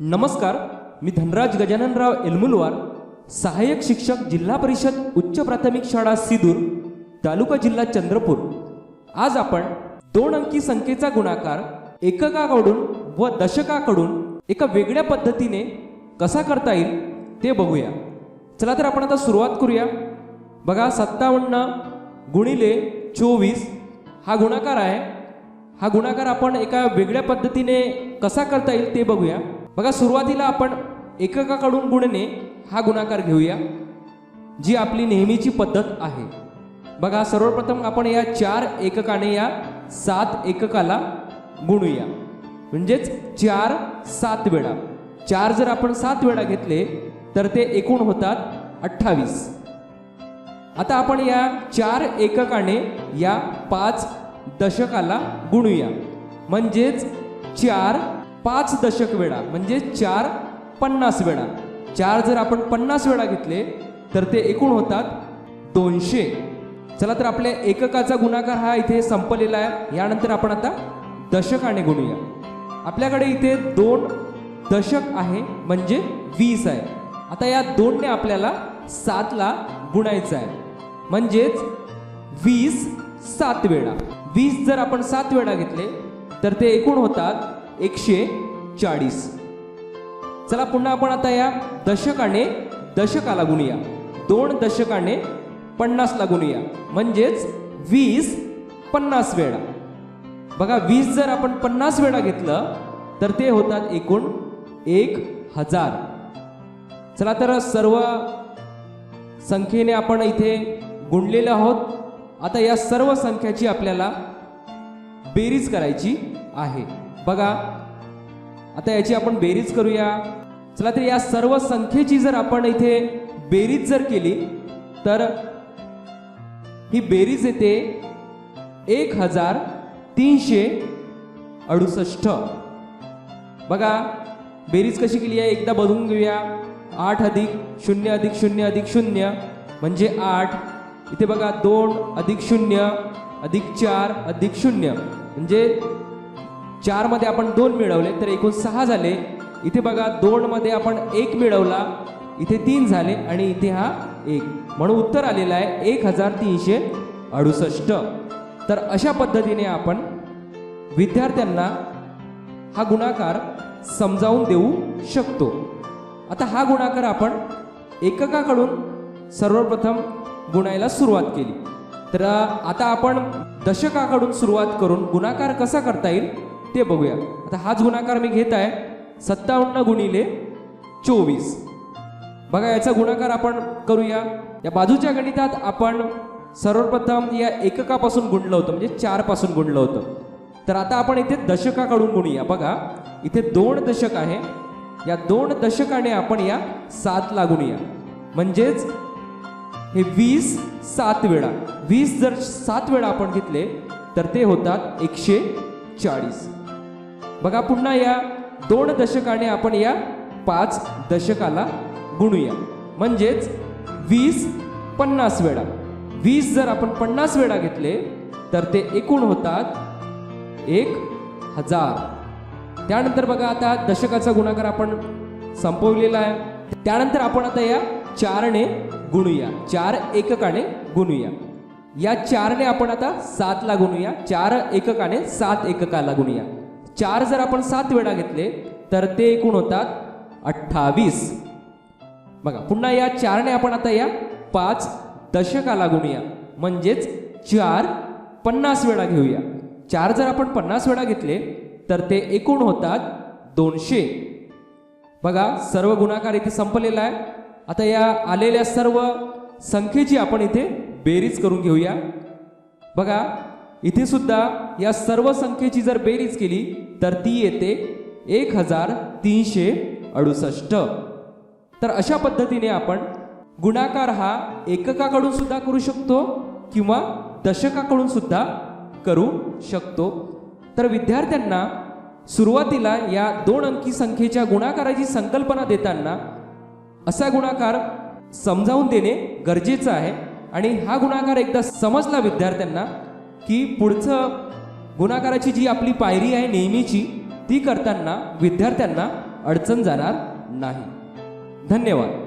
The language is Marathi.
नमस्कार मी धनराज गजाननराव एलमुलवार सहाय्यक शिक्षक जिल्हा परिषद उच्च प्राथमिक शाळा सिदूर तालुका जिल्हा चंद्रपूर. आज आपण दोन अंकी संख्येचा गुणाकार एककाकडून व दशकाकडून एका वेगळ्या पद्धतीने कसा करता येईल ते बघूया. चला तर आपण आता सुरुवात करूया. बघा सत्तावन्न गुणिले चोवीस हा गुणाकार आहे. हा गुणाकार आपण एका वेगळ्या पद्धतीने कसा करता येईल ते बघूया. बघा सुरुवातीला आपण एककाकडून गुणणे हा गुणाकार घेऊया जी आपली नेहमीची पद्धत आहे. बघा सर्वप्रथम आपण या चार एककाने या सात एककाला गुणूया. म्हणजेच चार सात वेळा. चार जर आपण सात वेळा घेतले तर ते एकूण होतात अठ्ठावीस. आता आपण या चार एककाने या पाच दशकाला गुणूया. म्हणजेच चार पाच दशक वेळा म्हणजे चार पन्नास वेळा. चार जर आपण पन्नास वेळा घेतले तर ते एकूण होतात दोनशे. चला तर आपल्या एककाचा गुणाकार हा इथे संपलेला आहे. यानंतर आपण आता दशकाने गुणूया. आपल्याकडे इथे दोन दशक आहे म्हणजे वीस आहे. आता या दोनने आपल्याला सातला गुणायचा आहे. म्हणजेच वीस सात वेळा. वीस जर आपण सात वेळा घेतले तर ते एकूण होतात एकशे चाळीस. चला पुन्हा आपण आता या दशकाने दशकाला गुणूया. दोन दशकाने पन्नासला गुणूया. म्हणजेच वीस पन्नास वेळा. बघा वीस जर आपण पन्नास वेळा घेतलं तर ते होतात एकूण एक हजार. चला तर सर्व संख्येने आपण इथे गुणलेले आहोत. आता या सर्व संख्याची आपल्याला बेरीज करायची आहे. बघा आता याची आपण बेरीज करूया. चला तर या सर्व संख्येची जर आपण इथे बेरीज जर केली तर ही बेरीज येते एक हजार तीनशे अडुसष्ट. बघा बेरीज कशी केली आहे? एकदा बघून घेऊया. आठ अधिक शून्य अधिक शून्य अधिक शून्य म्हणजे आठ. इथे बघा दोन अधिक शून्य अधिक चार अधिक शून्य. म्हणजे चारमध्ये आपण दोन मिळवले तर एकूण सहा झाले. इथे बघा दोनमध्ये आपण एक मिळवला इथे तीन झाले आणि इथे हा एक. म्हणून उत्तर आलेलं आहे एक हजार तीनशे अडुसष्ट. तर अशा पद्धतीने आपण विद्यार्थ्यांना हा गुणाकार समजावून देऊ शकतो. आता हा गुणाकार आपण एककाकडून सर्वप्रथम गुणायला सुरुवात केली. तर आता आपण दशकाकडून सुरुवात करून गुणाकार कसा करता येईल ते बघूया. आता हाच गुणाकार मी घेत आहे सत्तावन्न गुणिले चोवीस. बघा याचा गुणाकार आपण करूया. या बाजूच्या गणितात आपण सर्वप्रथम या एककापासून गुणलं होतं म्हणजे चारपासून गुणलं होतं. तर आता आपण इथे दशकाकडून गुणूया. बघा इथे दोन दशक आहे या दोन दशकाने आपण या सात लागून या. म्हणजेच हे वीस सात वेळा. वीस जर सात वेळा आपण घेतले तर ते होतात एकशे चाळीस. बघा पुन्हा या दोन दशकाने आपण या पाच दशकाला गुणूया. म्हणजेच वीस पन्नास वेळा. वीस जर आपण पन्नास वेळा घेतले तर ते एकूण होतात एक हजार. त्यानंतर बघा आता दशकाचा गुणाकार आपण संपवलेला आहे. त्यानंतर आपण आता या चारने गुणूया. चार एककाने गुणूया. या चारने आपण आता सातला गुणूया. चार एककाने सात एककाला गुणूया. चार जर आपण सात वेळा घेतले तर ते एकूण होतात अठ्ठावीस. बघा पुन्हा या चारने आपण आता या पाच दशकाला गुणूया. म्हणजेच चार पन्नास वेळा घेऊया. चार जर आपण पन्नास वेळा घेतले तर ते एकूण होतात दोनशे. बघा सर्व गुणाकार इथे संपलेला आहे. आता या आलेल्या सर्व संख्येची आपण इथे बेरीज करून घेऊया. बघा इथे सुद्धा या सर्व संख्येची जर बेरीज केली तर ती येते एक हजार तीनशे अडुसष्ट. तर अशा पद्धतीने आपण गुणाकार हा एककाकडून सुद्धा करू शकतो किंवा दशकाकडून सुद्धा करू शकतो. तर विद्यार्थ्यांना सुरुवातीला या दोन अंकी संख्येच्या गुणाकाराची संकल्पना देताना असा गुणाकार समजावून देणे गरजेचं आहे. आणि हा गुणाकार एकदा समजला विद्यार्थ्यांना की पुढचं गुणाकाराची जी आपली पायरी आहे नेहमीची ती करताना विद्यार्थ्यांना अडचण जाणार नाही. धन्यवाद.